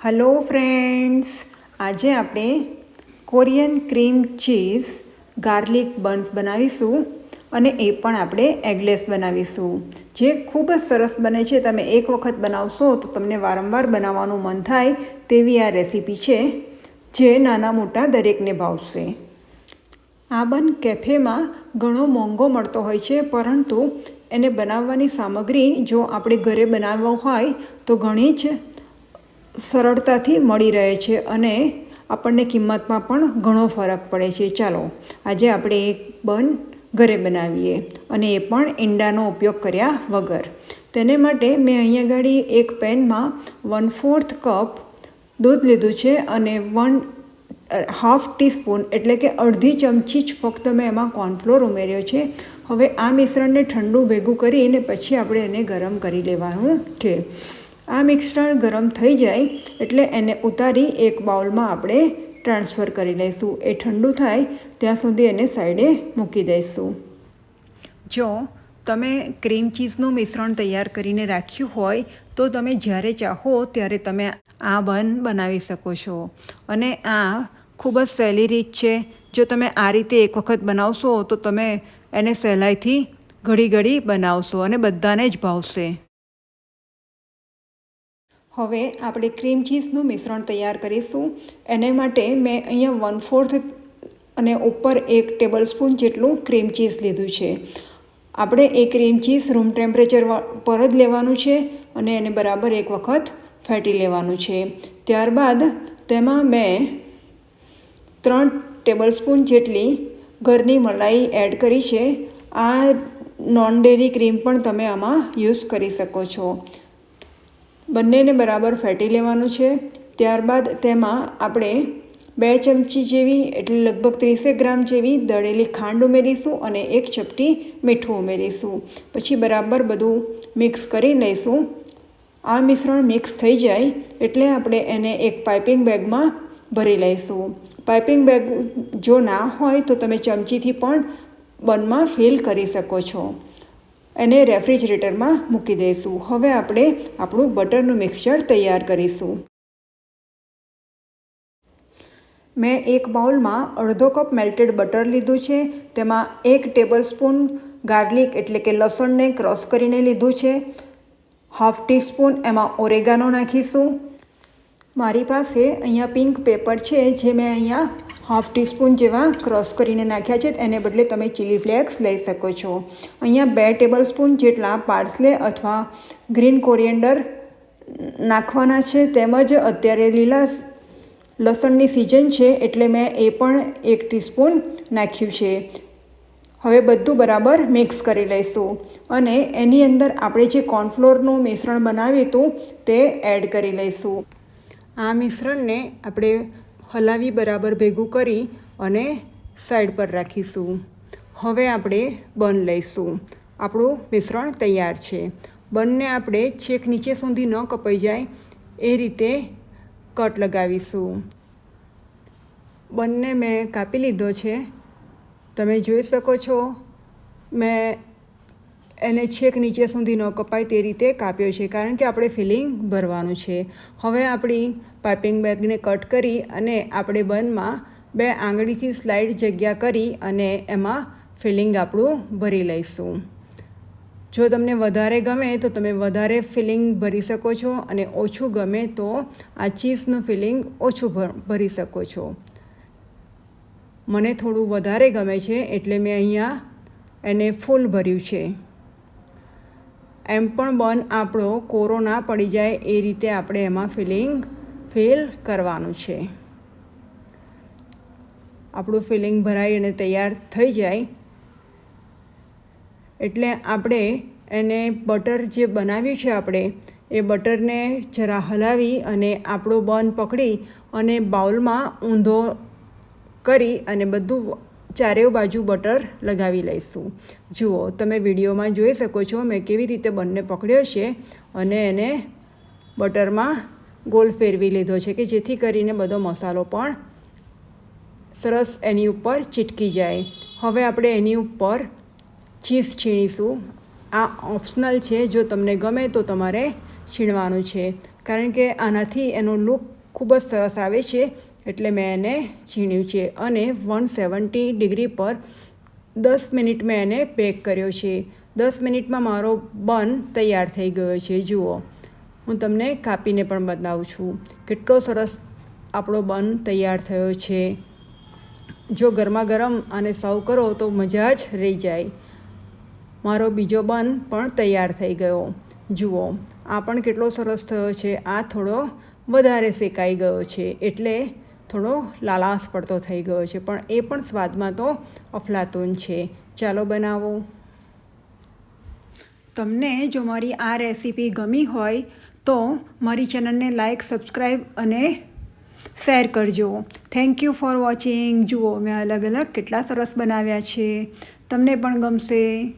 Hello friends આજે આપણે Korean cream cheese garlic buns બનાવીશું અને એ પણ આપણે એગલેસ બનાવીશું. જે ખૂબ જ સરસ બને છે, તમે એક વખત બનાવશો તો તમને વારંવાર બનાવવાનું મન થાય તેવી આ રેસીપી છે, જે નાના મોટા દરેકને ભાવશે. આ બન કેફેમાં ઘણો મોંઘો મળતો હોય છે, પરંતુ એને બનાવવાની સામગ્રી જો આપણે ઘરે બનાવવો હોય તો ઘણી જ સરળતાથી મળી રહે છે અને આપણને કિંમતમાં પણ ઘણો ફરક પડે છે. ચાલો, આજે આપણે એક બન ઘરે બનાવીએ અને એ પણ ઈંડાનો ઉપયોગ કર્યા વગર. તેને માટે મેં અહીંયા ગાડી એક પેનમાં વન ફોર્થ કપ દૂધ લીધું છે અને વન, હાફ ટીસ્પૂન એટલે કે અડધી ચમચી જ ફક્ત મેં એમાં કોર્નફ્લોર ઉમેર્યો છે. હવે આ મિશ્રણને ઠંડુ ભેગું કરીને પછી આપણે એને ગરમ કરી લેવાનું છે. આ મિશ્રણ ગરમ થઈ જાય એટલે એને ઉતારી એક બાઉલમાં આપણે ટ્રાન્સફર કરી લઈશું. એ ઠંડુ થાય ત્યાં સુધી એને સાઈડે મૂકી દઈશું. જો તમે ક્રીમ ચીઝનું મિશ્રણ તૈયાર કરીને રાખ્યું હોય તો તમે જ્યારે ચાહો ત્યારે તમે આ બન બનાવી શકો છો. અને આ ખૂબ જ સહેલી રીત છે. જો તમે આ રીતે એક વખત બનાવશો તો તમે એને સહેલાઈથી ઘડી ઘડી બનાવશો અને બધાને જ ભાવશે. હવે આપણે ક્રીમ ચીઝનું મિશ્રણ તૈયાર કરીશું. એને માટે મેં અહીંયા વન ફોર્થ અને ઉપર એક ટેબલ સ્પૂન જેટલું ક્રીમ ચીઝ લીધું છે. આપણે એ ક્રીમ ચીઝ રૂમ ટેમ્પરેચર પર જ લેવાનું છે અને એને બરાબર એક વખત ફેટી લેવાનું છે. ત્યારબાદ તેમાં મેં ત્રણ ટેબલ સ્પૂન જેટલી ઘરની મલાઈ એડ કરી છે. આ નોન ડેરી ક્રીમ પણ તમે આમાં યુઝ કરી શકો છો. બંનેને બરાબર ફેટી લેવાનું છે. ત્યારબાદ તેમાં આપણે બે ચમચી જેવી એટલે લગભગ ત્રીસેક ગ્રામ જેવી દળેલી ખાંડ ઉમેરીશું અને એક ચપટી મીઠું ઉમેરીશું. પછી બરાબર બધું મિક્સ કરી લઈશું. આ મિશ્રણ મિક્સ થઈ જાય એટલે આપણે એને એક પાઇપિંગ બેગમાં ભરી લઈશું. પાઇપિંગ બેગ જો ના હોય તો તમે ચમચીથી પણ બનમાં ફિલ કરી શકો છો. એને રેફ્રિજરેટરમાં મૂકી દઈશું. હવે આપણે આપણું બટરનું મિક્સચર તૈયાર કરીશું. મેં એક બાઉલમાં અડધો કપ મેલ્ટેડ બટર લીધું છે. તેમાં એક ટેબલ સ્પૂન ગાર્લિક એટલે કે લસણને ક્રોસ કરીને લીધું છે. હાફ ટીસ્પૂન એમાં ઓરેગાનો નાખીશું. મારી પાસે અહીંયા પિંક પેપર છે, જે મેં અહીંયા હાફ ટીસ્પૂન જેવા ક્રશ કરીને નાખ્યા છે એને બદલે તમે ચીલી ફ્લેક્સ લઈ શકો છો. અહીંયા બે ટેબલ સ્પૂન જેટલા પાર્સલે અથવા ગ્રીન કોરિએન્ડર નાખવાના છે તેમજ અત્યારે લીલા લસણની સિઝન છે એટલે મેં એ પણ એક ટીસ્પૂન નાખ્યું છે. હવે બધું બરાબર મિક્સ કરી લઈશું અને એની અંદર આપણે જે કોર્નફ્લોરનું મિશ્રણ બનાવ્યું હતું તે એડ કરી લઈશું. આ મિશ્રણને આપણે હલાવી બરાબર ભેગું કરી અને સાઈડ પર રાખીશું. હવે આપણે બન લઈશું. આપણું મિશ્રણ તૈયાર છે. બંને આપણે છેક નીચે સુધી ન કપાઈ જાય એ રીતે કટ લગાવીશું. બંને મેં કાપી લીધો છે. તમે જોઈ શકો છો. મેં એને છેક નીચે સુધી ન કપાય તે રીતે કાપ્યો છે. કારણ કે આપણે ફિલિંગ ભરવાનું છે. હવે આપણી પાઇપિંગ બેગને કટ કરી અને આપણે બનમાં બે આંગળીથી સ્લાઇડ જગ્યા કરી અને એમાં ફિલિંગ આપણું ભરી લઈશું. જો તમને વધારે ગમે તો તમે વધારે ફિલિંગ ભરી શકો છો અને ઓછું ગમે તો આ ચીઝનું ફિલિંગ ઓછું ભરી શકો છો. મને થોડું વધારે ગમે છે એટલે મેં અહીંયા એને ફૂલ ભર્યું છે. એમ પણ બન આપણો કોરો ના પડી જાય એ રીતે આપણે એમાં ફિલિંગ ફિલ કરવાનું છે. આપણું ફિલિંગ ભરાઈ અને તૈયાર થઈ જાય. એટલે આપણે એને બટર જે બનાવ્યું છે આપણે, એ બટરને જરા હલાવી અને આપણો બન પકડી અને બાઉલમાં ઊંધો કરી અને બધું ચારેય બાજુ બટર લગાવી લઈશું. જુઓ, તમે વિડીયોમાં જોઈ શકો છો મેં કેવી રીતે બંને પકડ્યો છે અને એને બટરમાં ગોલ ફેરવી લીધો છે કે જેથી કરીને બધો મસાલો પણ સરસ એની ઉપર ચીટકી જાય. હવે આપણે એની ઉપર ચીઝ છીણીશું. આ ઓપ્શનલ છે, જો તમને ગમે તો તમારે છીણવાનું છે. કારણ કે આનાથી એનો લુક ખૂબ જ સરસ આવે છે. એટલે મેં એને છીણ્યું છે અને વન સેવન્ટી ડિગ્રી પર દસ મિનિટ મેં એને બેક કર્યો છે. દસ મિનિટમાં મારો બન તૈયાર થઈ ગયો છે. જુઓ, હું તમને કાપીને પણ બતાવું છું કેટલો સરસ આપણો બન તૈયાર થયો છે. જો ગરમા ગરમ અને સર્વ કરો તો મજા જ રહી જાય. મારો બીજો બન પણ તૈયાર થઈ ગયો. જુઓ, આ પણ કેટલો સરસ થયો છે. આ થોડો વધારે શેકાઈ ગયો છે. એટલે થોડો લાલાશ પડતો થઈ ગયો છે, પણ એ પણ સ્વાદમાં તો અફલાતુન છે. ચાલો બનાવો. તમને જો મારી આ રેસીપી ગમી હોય, તો મારી ચેનલને લાઈક, સબસ્ક્રાઈબ અને શેર કરજો. થેન્ક યુ ફોર વોચિંગ જુઓ, મેં અલગ અલગ કેટલા સરસ બનાવ્યા છે. તમને પણ ગમશે.